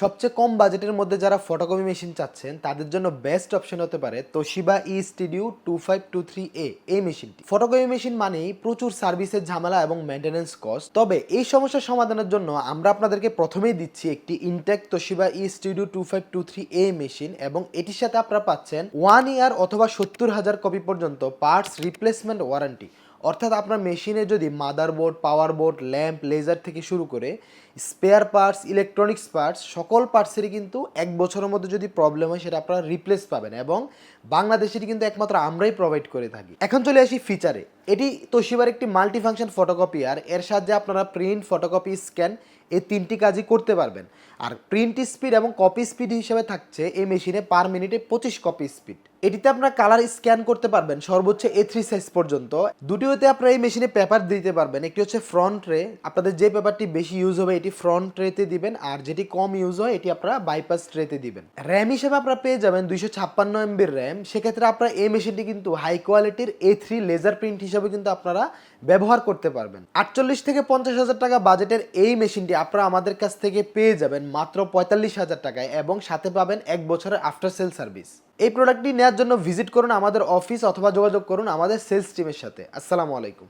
সবচেয়ে কম বাজেটের মধ্যে যারা ফটোকপি মেশিন চাচ্ছেন, তাদের জন্য বেস্ট অপশন হতে পারে Toshiba e studio two five two three A এই মেশিনটি। ফটোকপি মেশিন মানেই প্রচুর সার্ভিসের ঝামেলা এবং মেনটেন্যান্স কস্ট তবে এই সমস্যার সমাধানের জন্য আমরা আপনাদেরকে প্রথমেই দিচ্ছি একটি intact Toshiba e studio two five two three A machine এবং এটির সাথে আপনারা পাচ্ছেন ওয়ান ইয়ার অথবা সত্তর হাজার কপি পর্যন্ত পার্টস রিপ্লেসমেন্ট ওয়ারেন্টি অর্থাৎ আপনার মেশিনে যদি motherboard power board lamp, laser থেকে শুরু করে স্পেয়ার পার্টস, ইলেকট্রনিক্স পার্টস, সকল পার্টসেরই কিন্তু এক বছরের মধ্যে যদি প্রবলেম হয়, সেটা আপনারা রিপ্লেস পাবেন এবং বাংলাদেশের কিন্তু একমাত্র আমরাই প্রোভাইড করে থাকি। এখন চলে আসি ফিচারে এটি তোশিবার একটি মাল্টি ফাংশন আর এর সাহায্যে আপনারা প্রিন্ট ফটোকপি স্ক্যান এই তিনটি কাজই করতে পারবেন। আর প্রিন্ট স্পিড এবং কপি স্পিড হিসেবে থাকছে এই মেশিনে পার মিনিটে পঁচিশ কপি স্পিড এটিতে আপনারা কালার স্ক্যান করতে পারবেন সর্বোচ্চ এ থ্রি সাইজ পর্যন্ত। দুটিতে আপনারা এই মেশিনে পেপার দিতে পারবেন। একটি হচ্ছে ফ্রন্ট ট্রে আপনাদের যে পেপারটি বেশি ইউজ হবে, এটি ফ্রন্ট ট্রেতে দিবেন। আর যেটি কম ইউজ হয়, এটি আপনারা বাইপাস ট্রেতে দিবেন। র্যাম হিসেবে আপনারা পেয়ে যাবেন দুইশো ছাপ্পান্ন এমবির র্যাম সেক্ষেত্রে আপনারা এই মেশিনটি কিন্তু হাই কোয়ালিটির এ থ্রি লেজার প্রিন্ট হিসেবে কিন্তু আপনারা ব্যবহার করতে পারবেন। আটচল্লিশ থেকে পঞ্চাশ হাজার টাকা বাজেটের এই মেশিনটি আপনারা আমাদের কাছ থেকে পেয়ে যাবেন মাত্র পঁয়তাল্লিশ হাজার টাকায় এবং সাথে পাবেন এক বছরের আফটার সেল সার্ভিস এই প্রোডাক্টটি নেওয়ার জন্য ভিজিট করুন আমাদের অফিস অথবা যোগাযোগ করুন আমাদের সেলস টিমের সাথে। আসসালামু আলাইকুম।